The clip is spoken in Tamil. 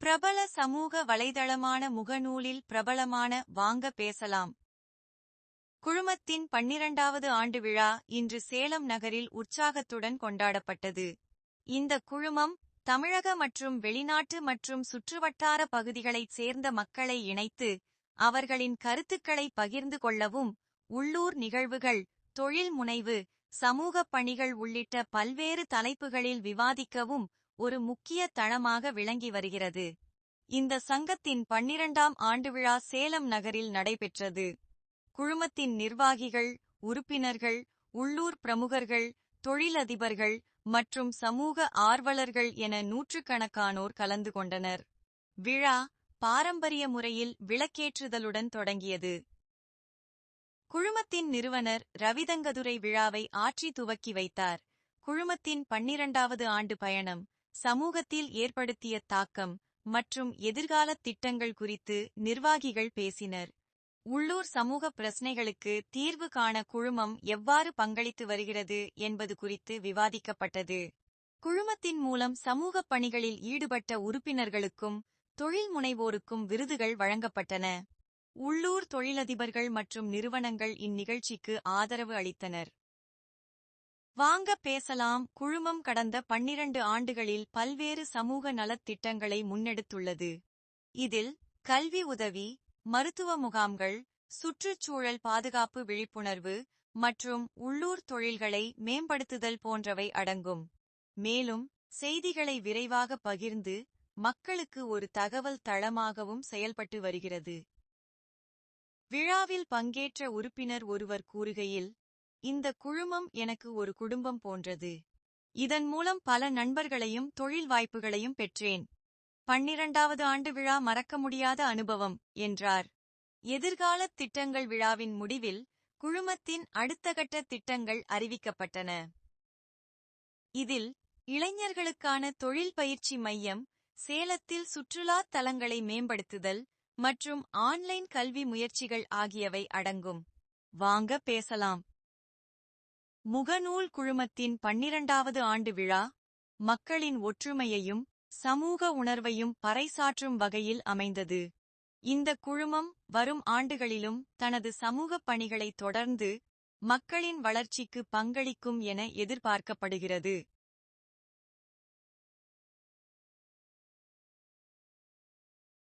பிரபல சமூக வலைதளமான முகநூலில் பிரபலமான வாங்க பேசலாம். குழுமத்தின் பன்னிரண்டாவது ஆண்டு விழா இன்று சேலம் நகரில் உற்சாகத்துடன் கொண்டாடப்பட்டது. இந்த குழுமம் தமிழக மற்றும் வெளிநாட்டு மற்றும் சுற்றுவட்டார பகுதிகளைச் சேர்ந்த மக்களை இணைத்து அவர்களின் கருத்துக்களை பகிர்ந்து கொள்ளவும் உள்ளூர் நிகழ்வுகள் தொழில் முனைவு சமூகப் பணிகள் உள்ளிட்ட பல்வேறு தலைப்புகளில் விவாதிக்கவும் ஒரு முக்கிய தளமாக விளங்கி வருகிறது. இந்த சங்கத்தின் பன்னிரண்டாம் ஆண்டு விழா சேலம் நகரில் நடைபெற்றது. குழுமத்தின் நிர்வாகிகள் உறுப்பினர்கள் உள்ளூர் பிரமுகர்கள் தொழிலதிபர்கள் மற்றும் சமூக ஆர்வலர்கள் என நூற்றுக்கணக்கானோர் கலந்து கொண்டனர். விழா பாரம்பரிய முறையில் விளக்கேற்றுதலுடன் தொடங்கியது. குழுமத்தின் நிறுவனர் ரவிதங்கதுரை விழாவை ஆற்றி துவக்கி வைத்தார். குழுமத்தின் பன்னிரண்டாவது ஆண்டு பயணம் சமூகத்தில் ஏற்படுத்திய தாக்கம் மற்றும் எதிர்கால திட்டங்கள் குறித்து நிர்வாகிகள் பேசினர். உள்ளூர் சமூக பிரச்சினைகளுக்கு தீர்வு காண குழுமம் எவ்வாறு பங்களித்து வருகிறது என்பது குறித்து விவாதிக்கப்பட்டது. குழுமத்தின் மூலம் சமூகப் பணிகளில் ஈடுபட்ட உறுப்பினர்களுக்கும் தொழில் முனைவோருக்கும் விருதுகள் வழங்கப்பட்டன. உள்ளூர் தொழிலதிபர்கள் மற்றும் நிறுவனங்கள் இந்நிகழ்ச்சிக்கு ஆதரவு அளித்தனர். வாங்க பேசலாம் குழுமம் கடந்த பன்னிரண்டு ஆண்டுகளில் பல்வேறு சமூக நலத் திட்டங்களை முன்னெடுத்துள்ளது. இதில் கல்வி உதவி மருத்துவ முகாம்கள் சுற்றுச்சூழல் பாதுகாப்பு விழிப்புணர்வு மற்றும் உள்ளூர் தொழில்களை மேம்படுத்துதல் போன்றவை அடங்கும். மேலும் செய்திகளை விரைவாக பகிர்ந்து மக்களுக்கு ஒரு தகவல் தளமாகவும் செயல்பட்டு வருகிறது. விழாவில் பங்கேற்ற உறுப்பினர் ஒருவர் கூறுகையில் இந்த குழுமம் எனக்கு ஒரு குடும்பம் போன்றது. இதன் மூலம் பல நண்பர்களையும் தொழில் வாய்ப்புகளையும் பெற்றேன். பன்னிரண்டாவது ஆண்டு விழா மறக்க முடியாத அனுபவம் என்றார். எதிர்கால திட்டங்கள் விழாவின் முடிவில் குழுமத்தின் அடுத்த கட்ட திட்டங்கள் அறிவிக்கப்பட்டன. இதில் இளைஞர்களுக்கான தொழில் பயிற்சி மையம் சேலத்தில் சுற்றுலா தலங்களை மேம்படுத்துதல் மற்றும் ஆன்லைன் கல்வி முயற்சிகள் ஆகியவை அடங்கும். வாங்க பேசலாம். முகநூல் குழுமத்தின் பன்னிரண்டாவது ஆண்டு விழா மக்களின் ஒற்றுமையையும் சமூக உணர்வையும் பறைசாற்றும் வகையில் அமைந்தது. இந்த குழுமம் வரும் ஆண்டுகளிலும் தனது சமூகப் பணிகளை தொடர்ந்து மக்களின் வளர்ச்சிக்கு பங்களிக்கும் என எதிர்பார்க்கப்படுகிறது.